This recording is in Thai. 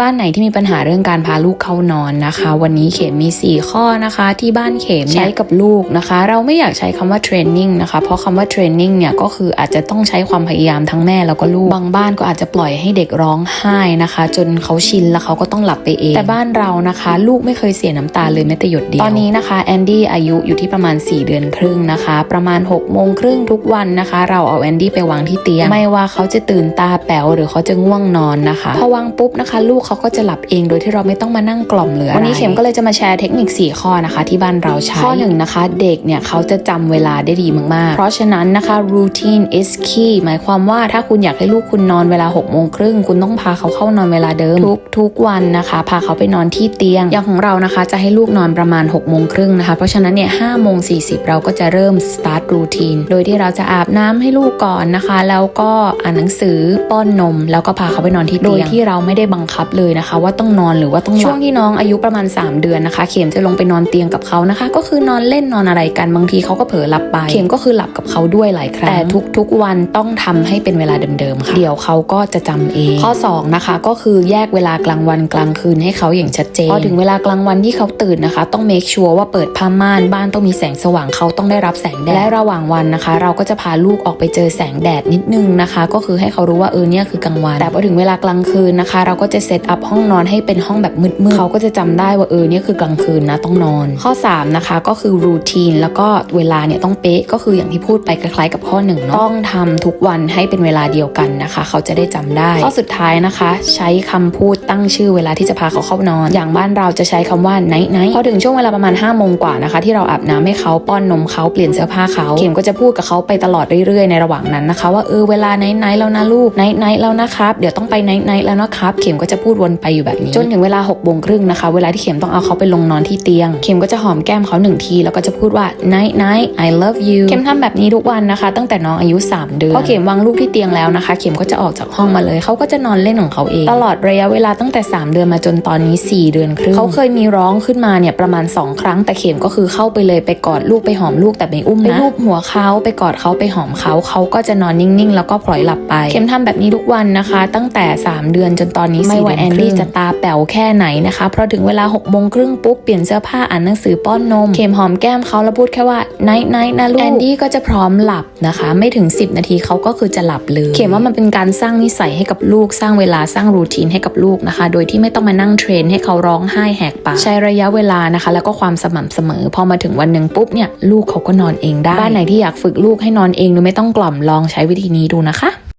บ้านไหนที่มีปัญหาเรื่องการพาลูกเข้านอนนะคะ วันนี้เข็มมี 4 ข้อนะคะ ที่บ้านเข็มใช้กับลูกนะคะ เราไม่อยากใช้คำว่าเทรนนิ่งนะคะ เพราะคำว่าเทรนนิ่งเนี่ยก็คืออาจจะต้องใช้ความพยายามทั้งแม่แล้วก็ลูก บางบ้านก็อาจจะปล่อยให้เด็กร้องไห้นะคะ จนเขาชินแล้วเขาก็ต้องหลับไปเอง แต่บ้านเรานะคะ ลูกไม่เคยเสียน้ำตาเลยแม้แต่หยดเดียว ตอนนี้นะคะแอนดี้อายุอยู่ที่ประมาณ 4 เดือนครึ่งนะคะ ประมาณ6โมงครึ่งทุกวันนะคะ เราเอาแอนดี้ไปวางที่เตียง ไม่ว่าเขาจะตื่นตาแป๋วหรือเขาจะง่วงนอนนะคะ พอวางปุ๊บนะคะ ลูกเขาก็จะหลับเองโดยที่เราไม่ต้องมานั่งกล่อมเหลือวันนี้เข็มก็เลยจะมาแชร์เทคนิค 4 ข้อนะคะ ที่บ้านเราใช้ข้อหนึ่งนะคะ เด็กเนี่ยเขาจะจำเวลาได้ดีมากๆ เพราะฉะนั้นนะคะ routine is key หมายความว่าถ้าคุณอยากให้ลูกคุณนอนเวลา6โมงครึ่งคุณต้องพาเขาเข้านอนเวลาเดิม ทุกทุกวันนะคะ พาเขาไปนอนที่เตียง อย่างของเรานะคะ จะให้ลูกนอนประมาณ6โมงครึ่งนะคะ เพราะฉะนั้นเนี่ยห้าโมงสี่สิบเราก็จะเริ่ม start routine โดยที่เราจะอาบน้ำให้ลูกก่อนนะคะ แล้วก็อ่านหนังสือป้อนนม แล้วก็พาเขาไปนอนที่เตียงโดยที่เราไม่ได้บังคับเลยนะคะ ว่าต้องนอนหรือว่าต้องหลับช่วงที่น้องอายุประมาณ 3 เดือนนะคะ เข็มจะลงไปนอนเตียงกับเขานะคะ ก็คือนอนเล่นนอนอะไรกันบางทีเขาก็เผลอหลับไป เข็มก็คือหลับกับเขาด้วยหลายครั้งแต่ทุกๆวันต้องทำให้เป็นเวลาเดิมๆค่ะเดี๋ยวเขาก็จะจำเองข้อ2นะคะก็คือแยกเวลากลางวันกลางคืนให้เขาอย่างชัดเจนพอถึงเวลากลางวันที่เขาตื่นนะคะ ต้อง make sure ว่าเปิดผ้าม่านบ้านต้องมีแสงสว่างเขาต้องได้รับแสงแดดและระหว่างวันนะคะ เราก็จะพาลูกออกไปเจอแสงแดดนิดนึงนะคะ ก็คือให้เขารู้ว่าเออเนี่ยคือกลางวัน แต่พอถึงเวลากลางคืนนะคะ เราก็จะเซตอัพห้องนอนให้เป็นห้องแบบมืดๆเขาก็จะจำได้ว่าเออเนี่ยคือกลางคืนนะต้องนอน ข้อ 3 นะคะก็คือรูทีนแล้วก็เวลาเนี่ยต้องเป๊ะก็คืออย่างที่พูดไปคล้ายๆกับข้อหนึ่งเนาะต้องทำทุกวันให้เป็นเวลาเดียวกันนะคะ เขาจะได้จำได้ ข้อสุดท้ายนะคะ ใช้คำพูดตั้งชื่อเวลาที่จะพาเขาเข้านอน อย่างบ้านเราจะใช้คำว่าไนท์ไนท์พอถึงช่วงเวลาประมาณ5้าโมงกว่านะคะ ที่เราอาบน้ำให้เขาป้อนนมเขาเปลี่ยนเสื้อผ้าเขาเข็มก็จะพูดกับเขาไปตลอดเรื่อยๆในระหว่างนั้นนะคะ ว่าเออเวลาไนท์ไนท์แล้วนะลูกไนท์ไนท์แล้วนะครับเดี๋ยวต้องไปไนท์ไนท์แล้วนะครับเข็มก็จะพูดวนไปอยู่แบบนี้ จนถึงเวลา6กโมงครึ่งนะคะ เวลาที่เข็มต้องเอาเขาไปลงนอนที่เตียง เข็มก็จะหอมแก้มเขาหนึ่งที แล้วก็จะพูดว่า night night I love you เข็มทำแบบนี้ทุกวันนะคะ ตั้งแต่น้องอายุ 3 เดือนพอเข็มวางลูกที่เตียงแล้วนะคะ เข็มก็จะออกจากห้องมาเลย เขาก็จะนอนเล่นของเขาเอง ตลอดระยะเวลาตั้งแต่ 3 เดือนมาจนตอนนี้ 4 เดือนครึ่งเขาเคยมีร้องขึ้นมาเนี่ยประมาณ 2 ครั้ง แต่เข็มก็คือเข้าไปเลยไปกอดลูกไปหอมลูกแต่ไม่อุ้มนะไปลูบหัวเขาไปกอดเขาไปหอมเขาเขาก็จะนอนนิ่งๆ แล้วก็ปล่อยหลับไป เข็มทำแบบนี้ทุกวันนะคะ ตั้งแต่ 3 เดือนจนตอนนี้ไม่ว่าแอนดี้จะตาแป๋วแค่ไหนนะคะเพราะถึงเวลา6กโมงครึ่งปุ๊บเปลี่ยนเสื้อผ้าอ่านหนังสือป้อนนมเข็มหอมแก้มเขาแล้วพูดแค่ว่า night night นะลูกแอนดี้ก็จะพร้อมหลับนะคะ ไม่ถึง 10 นาทีเขาก็คือจะหลับเลยเข็มว่ามันเป็นการสร้างนิสัยให้กับลูกสร้างเวลาสร้างรูทีนให้กับลูกนะคะ โดยที่ไม่ต้องมานั่งเทรนให้เขาร้องไห้แหกปากใช้ระยะเวลานะคะ แล้วก็ความสม่ำเสมอ พอมาถึงวันหนึ่งปุ๊บเนี่ยลูกเขาก็นอนเองได้บ้านไหนที่อยากฝึกลูกให้นอนเองโดยไม่ต้องกล่อมลองใช้วิธีนี้ดูนะคะ